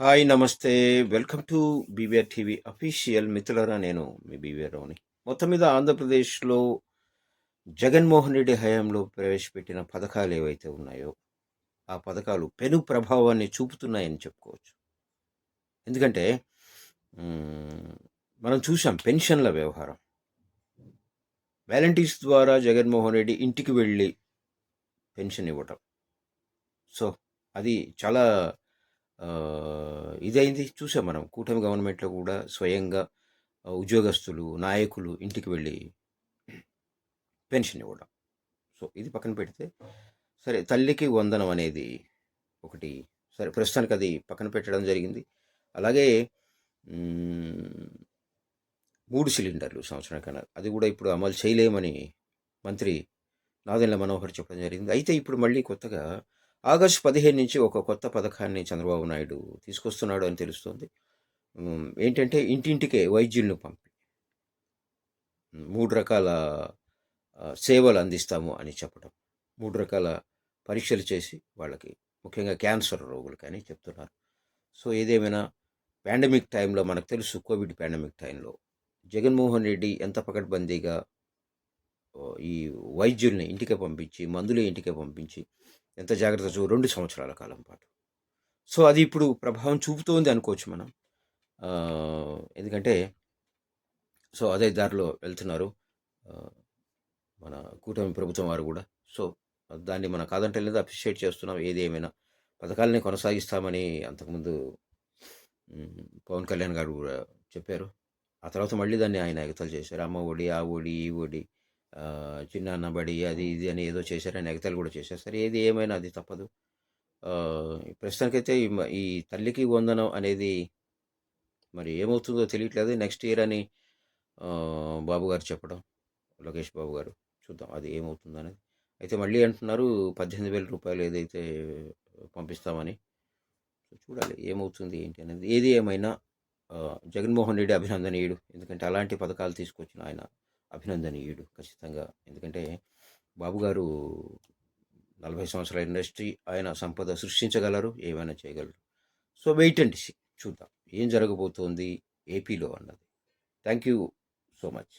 Hi నమస్తే. Welcome to BVR TV official మిత్రులరా నేను మీ బీవీఆర్ రావుని మొత్తం మీద ఆంధ్రప్రదేశ్లో జగన్మోహన్ రెడ్డి హయాంలో ప్రవేశపెట్టిన పథకాలు ఏవైతే ఉన్నాయో ఆ పథకాలు పెను ప్రభావాన్ని చూపుతున్నాయని చెప్పుకోవచ్చు. ఎందుకంటే మనం చూసాం పెన్షన్ల వ్యవహారం. వాలంటీర్స్ ద్వారా జగన్మోహన్ రెడ్డి ఇంటికి వెళ్ళి పెన్షన్ ఇవ్వటం. సో అది చాలా ఇదైంది చూసాం మనం. కూటమి గవర్నమెంట్లో కూడా స్వయంగా ఉద్యోగస్తులు నాయకులు ఇంటికి వెళ్ళి పెన్షన్ ఇవ్వడం. సో ఇది పక్కన పెడితే సరే తల్లికి వందనం అనేది ఒకటి సరే ప్రస్తుతానికి అది పక్కన పెట్టడం జరిగింది. అలాగే మూడు సిలిండర్లు సంవత్సరం అది కూడా ఇప్పుడు అమలు చేయలేమని మంత్రి నాదెండ్ల మనోహర్ చెప్పడం జరిగింది. అయితే ఇప్పుడు మళ్ళీ కొత్తగా ఆగస్టు పదిహేను నుంచి ఒక కొత్త పథకాన్ని చంద్రబాబు నాయుడు తీసుకొస్తున్నాడు అని తెలుస్తోంది. ఏంటంటే ఇంటింటికే వైద్యులను పంపి మూడు రకాల సేవలు అందిస్తాము అని చెప్పడం. మూడు రకాల పరీక్షలు చేసి వాళ్ళకి ముఖ్యంగా క్యాన్సర్ రోగులు కానీ చెప్తున్నారు. సో ఏదేమైనా పాండమిక్ టైంలో మనకు తెలుసు కోవిడ్ పాండమిక్ టైంలో జగన్మోహన్ రెడ్డి ఎంత పకడ్బందీగా ఈ వైద్యుల్ని ఇంటికే పంపించి మందులు ఇంటికే పంపించి ఎంత జాగ్రత్త చూ రెండు సంవత్సరాల కాలం పాటు. సో అది ఇప్పుడు ప్రభావం చూపుతోంది అనుకోవచ్చు మనం. ఎందుకంటే సో అదే దారిలో వెళ్తున్నారు మన కూటమి ప్రభుత్వం వారు కూడా. సో దాన్ని మన కాదంటే లేదా అప్రిషియేట్ చేస్తున్నాం ఏది ఏమైనా పథకాలని కొనసాగిస్తామని అంతకుముందు పవన్ కళ్యాణ్ గారు కూడా చెప్పారు. ఆ తర్వాత మళ్ళీ దాన్ని ఆయన ఎగతలు చేశారు. అమ్మ ఒడి ఆ ఒడి ఈ ఒడి చిన్న అన్నబడి అది ఇది అని ఏదో చేశారని ఎగతలు కూడా చేశారు? సరే ఏది ఏమైనా అది తప్పదు. ప్రస్తుతానికైతే ఈ తల్లికి వందనం అనేది మరి ఏమవుతుందో తెలియట్లేదు. నెక్స్ట్ ఇయర్ అని బాబుగారు బాబు గారు చెప్పడం లోకేష్ బాబు గారు చూద్దాం అది ఏమవుతుందో అనేది. అయితే మళ్ళీ అంటున్నారు పద్దెనిమిది వేల రూపాయలు ఏదైతే పంపిస్తామని. చూడాలి ఏమవుతుంది ఏంటి అనేది. ఏది ఏమైనా జగన్మోహన్ రెడ్డి అభినందనీయుడు ఎందుకంటే అలాంటి పథకాలు తీసుకొచ్చిన ఆయన అభినందనీయుడు ఖచ్చితంగా. ఎందుకంటే బాబు గారు నలభై సంవత్సరాల ఇండస్ట్రీ ఆయన సంపద సృష్టించగలరు ఏమైనా చేయగలరు. సో వెయిట్ అండి చూద్దాం. ఏం జరగబోతోంది ఏపీలో అన్నది. Thank you so much.